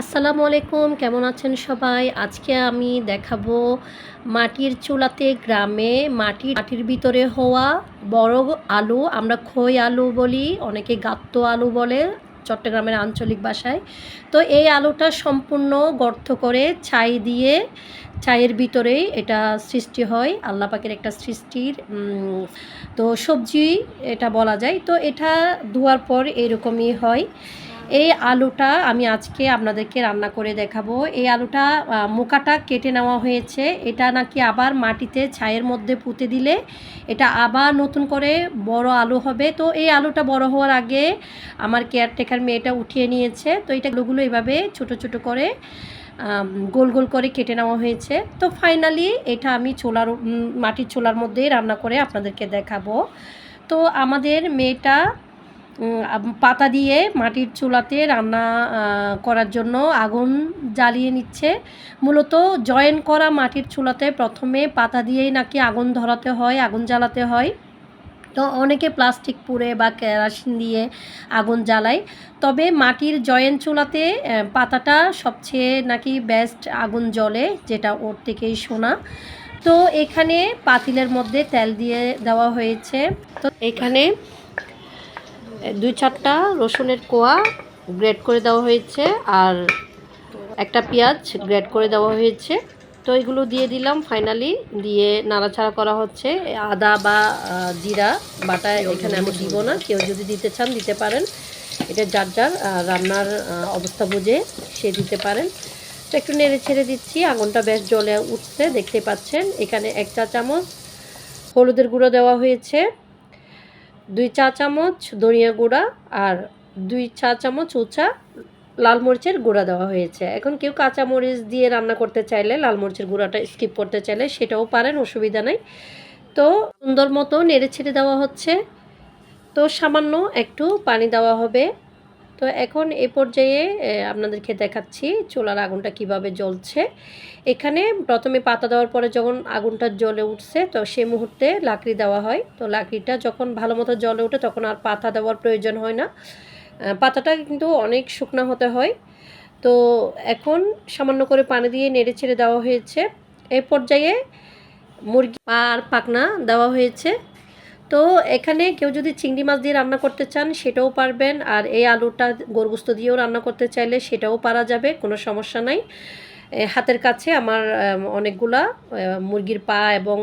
আসসালামু আলাইকুম, কেমন আছেন সবাই? আজকে আমি দেখাবো মাটির চুলাতে গ্রামে মাটির মাটির ভিতরে হওয়া বড় আলু, আমরা খই আলু বলি, অনেকে গাত্ত আলু বলে চট্টগ্রামের আঞ্চলিক ভাষায়। তো এই আলুটা সম্পূর্ণ গর্ত করে ছাই দিয়ে, ছাইয়ের ভিতরেই এটা সৃষ্টি হয়, আল্লাহ পাকের একটা সৃষ্টির তো সবজি এটা বলা যায়। তো এটা ধোয়ার পর এরকমই হয়। এই আলুটা আমি আজকে আপনাদেরকে রান্না করে দেখাবো। এই আলুটা মোকাটা কেটে নেওয়া হয়েছে। এটা নাকি আবার মাটিতে ছায়ের মধ্যে পুঁতে দিলে এটা আবার নতুন করে বড় আলু হবে। তো এই আলুটা বড় হওয়ার আগে আমার কেয়ারটেকার মেয়েটা উঠিয়ে নিয়েছে। তো এটা আলুগুলো এভাবে ছোট ছোট করে গোল গোল করে কেটে নেওয়া হয়েছে। তো ফাইনালি এটা আমি ছোলার মাটির ছোলার মধ্যেই রান্না করে আপনাদেরকে দেখাবো। তো আমাদের মেয়েটা পাতা দিয়ে মাটির চুলাতে রান্না করার জন্য আগুন জ্বালিয়ে নিচ্ছে। মূলত জয়েন করা মাটির চুলাতে প্রথমে পাতা দিয়েই নাকি আগুন ধরাতে হয়, আগুন জ্বালাতে হয়। তো অনেকে প্লাস্টিক পুড়ে বা কেরাসিন দিয়ে আগুন জ্বালায়। তবে মাটির জয়েন চুলাতে পাতাটা সবচেয়ে নাকি বেস্ট আগুন জ্বলে, যেটা ওর থেকেই শোনা তো এখানে পাতিলের মধ্যে তেল দিয়ে দেওয়া হয়েছে। তো এখানে দুই চারটা রসুনের কোয়া গ্রেড করে দেওয়া হয়েছে আর একটা পেঁয়াজ গ্রেড করে দেওয়া হয়েছে। তো এগুলো দিয়ে দিলাম ফাইনালি দিয়ে নাড়াচাড়া করা হচ্ছে। আদা বা জিরা বাটা এখানে আমি দিব না, কেউ যদি দিতে চান দিতে পারেন। এটা যার যার রান্নার অবস্থা বুঝে সে দিতে পারেন। তো একটু নেড়ে ছেড়ে দিচ্ছি, আগুনটা বেশ জলে উঠছে দেখতে পাচ্ছেন। এখানে এক চা চামচ হলুদের গুঁড়ো দেওয়া হয়েছে। দুই চা চামচ ধনিয়া গুঁড়া আর দুই চা চামচ উচা লাল মরিচের গুঁড়া দেওয়া হয়েছে। এখন কেউ কাঁচা মরিচ দিয়ে রান্না করতে চাইলে, লাল মরিচের গুঁড়াটা স্কিপ করতে চাইলে সেটাও পারেন, অসুবিধা নেই। তো সুন্দর মতো নেড়ে ছেড়ে দেওয়া হচ্ছে। তো সামান্য একটু পানি দেওয়া হবে। তো এখন এ পর্যায়ে আপনাদেরকে দেখাচ্ছি চুলার আগুনটা কীভাবে জ্বলছে। এখানে প্রথমে পাতা দেওয়ার পরে যখন আগুনটা জ্বলে উঠছে, তো সেই মুহূর্তে লাকড়ি দেওয়া হয়। তো লাকড়িটা যখন ভালো মতো জ্বলে ওঠে, তখন আর পাতা দেওয়ার প্রয়োজন হয় না। পাতাটা কিন্তু অনেক শুকনো হতে হয়। তো এখন সামান্য করে পানি দিয়ে নেড়ে ছেড়ে দেওয়া হয়েছে। এই পর্যায়ে মুরগি আর পাকনা দেওয়া হয়েছে। তো এখানে কেউ যদি চিংড়ি মাছ দিয়ে রান্না করতে চান, সেটাও পারবেন। আর এই আলুটা গরগুস্ত দিয়েও রান্না করতে চাইলে সেটাও পারা যাবে, কোনো সমস্যা নাই। হাতের কাছে আমার অনেকগুলা মুরগির পা এবং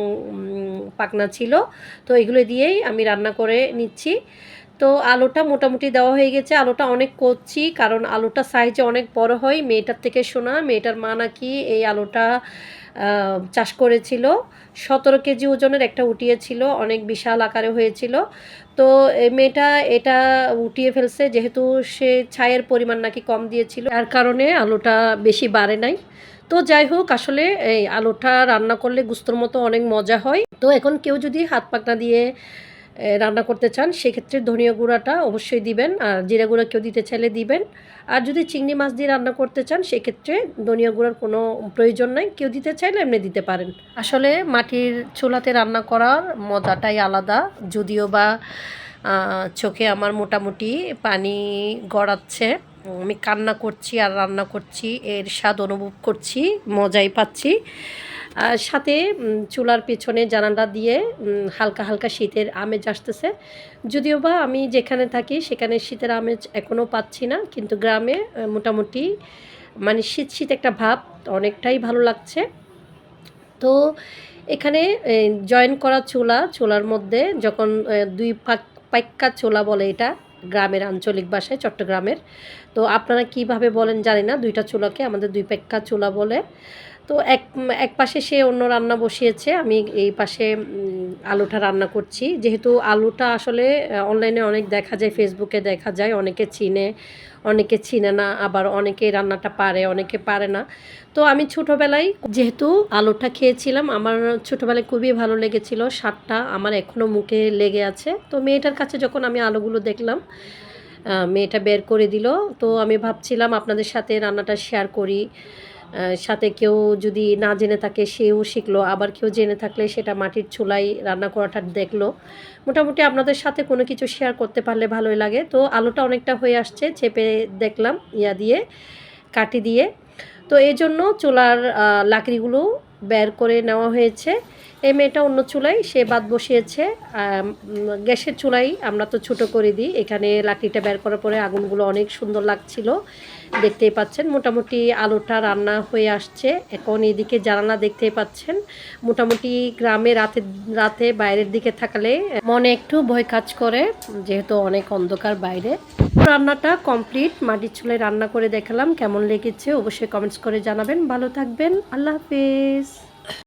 পাকনা ছিল। তো এগুলো দিয়েই আমি রান্না করে নিচ্ছি। তো আলুটা মোটামুটি দেওয়া হয়ে গেছে। আলুটা অনেক কচি কারণ আলুটা সাইজে অনেক বড় হয়। মেয়েটার থেকে শোনা মেয়েটার মা নাকি এই আলুটা চাষ করেছিল। সতেরো কেজি ওজনের একটা উঠিয়েছিল অনেক বিশাল আকারে হয়েছিল। তো মেয়েটা এটা উঠিয়ে ফেলছে, যেহেতু সে ছায়ের পরিমাণ নাকি কম দিয়েছিল তার কারণে আলুটা বেশি বাড়ে নাই। তো যাই হোক, আসলে এই আলুটা রান্না করলে গুস্তর মতো অনেক মজা হয়। তো এখন কেউ যদি হাত পাকনা দিয়ে রান্না করতে চান, সেক্ষেত্রে ধনিয়া গুঁড়াটা অবশ্যই দিবেন, আর জিরা গুঁড়া কেউ দিতে চাইলে দিবেন। আর যদি চিংড়ি মাছ দিয়ে রান্না করতে চান, সেক্ষেত্রে ধনিয়া গুঁড়ার কোনো প্রয়োজন নাই, কেউ দিতে চাইলে এমনি দিতে পারেন। আসলে মাটির চুলাতে রান্না করার মজাটাই আলাদা, যদিও বা চোখে আমার মোটামুটি পানি গড়াচ্ছে, আমি কান্না করছি আর রান্না করছি, এর স্বাদ অনুভব করছি, মজাই পাচ্ছি। সাথে চুলার পেছনে জানালা দিয়ে হালকা হালকা শীতের আমেজ আসতেছে। যদিও বা আমি যেখানে থাকি সেখানে শীতের আমেজ এখনও পাচ্ছি না, কিন্তু গ্রামে মোটামুটি মানে শীত শীত একটা ভাব, অনেকটাই ভালো লাগছে। তো এখানে জয়েন করা চুলা, চুলার মধ্যে যখন দুই পাক, পাইক্কা চোলা বলে এটা, গ্রামের আঞ্চলিক ভাষায়, চট্টগ্রামের, তো আপনারা কীভাবে বলেন জানি না, দুইটা চুলাকে আমাদের দুই পাক্কা চুলা বলে। তো এক এক পাশে সে অন্য রান্না বসিয়েছে, আমি এই পাশে আলুটা রান্না করছি। যেহেতু আলুটা আসলে অনলাইনে অনেক দেখা যায় ফেসবুকে দেখা যায়, অনেকে চিনে অনেকে চিনে না, আবার অনেকে রান্নাটা পারে, অনেকে পারে না। তো আমি ছোটোবেলায়, যেহেতু আলুটা খেয়েছিলাম, আমার ছোটোবেলায় খুবই ভালো লেগেছিল, স্বাদটা আমার এখনও মুখে লেগে আছে। তো মেয়েটার কাছে যখন আমি আলুগুলো দেখলাম মেয়েটা বের করে দিল, তো আমি ভাবছিলাম আপনাদের সাথে রান্নাটা শেয়ার করি। সাথে কেউ যদি না জেনে থাকে, সেও শিখলো। আবার কেউ জেনে থাকলে সেটা মাটির চুলায় রান্না করাটা দেখল। মোটামুটি আপনাদের সাথে কোনো কিছু শেয়ার করতে পারলে ভালোই লাগে। তো আলোটা অনেকটা হয়ে আসছে, চেপে দেখলাম, ইয়া দিয়ে কাটি দিয়ে। তো এই জন্য চুলার লাকড়িগুলো বের করে নেওয়া হয়েছে। এই মেয়েটা অন্য চুলায়, সে বাদ বসিয়েছে। গ্যাসের চুলাই আমরা তো ছোট করে দিই। এখানে লাকড়িটা বের করার পরে আগুনগুলো অনেক সুন্দর লাগছিল। দেখতেই পাচ্ছেন, মোটামুটি আলুটা রান্না হয়ে আসছে। এখন এদিকে জানালা দেখতেই পাচ্ছেন, মোটামুটি গ্রামে রাতে রাতে বাইরের দিকে থাকলে মনে একটু ভয় কাজ করে, যেহেতু অনেক অন্ধকার বাইরে। রান্নাটা কমপ্লিট। মাটির চুলায় রান্না করে দেখালাম কেমন লেগেছে, অবশ্যই কমেন্টস করে জানাবেন। ভালো থাকবেন। আল্লাহ হাফেজ।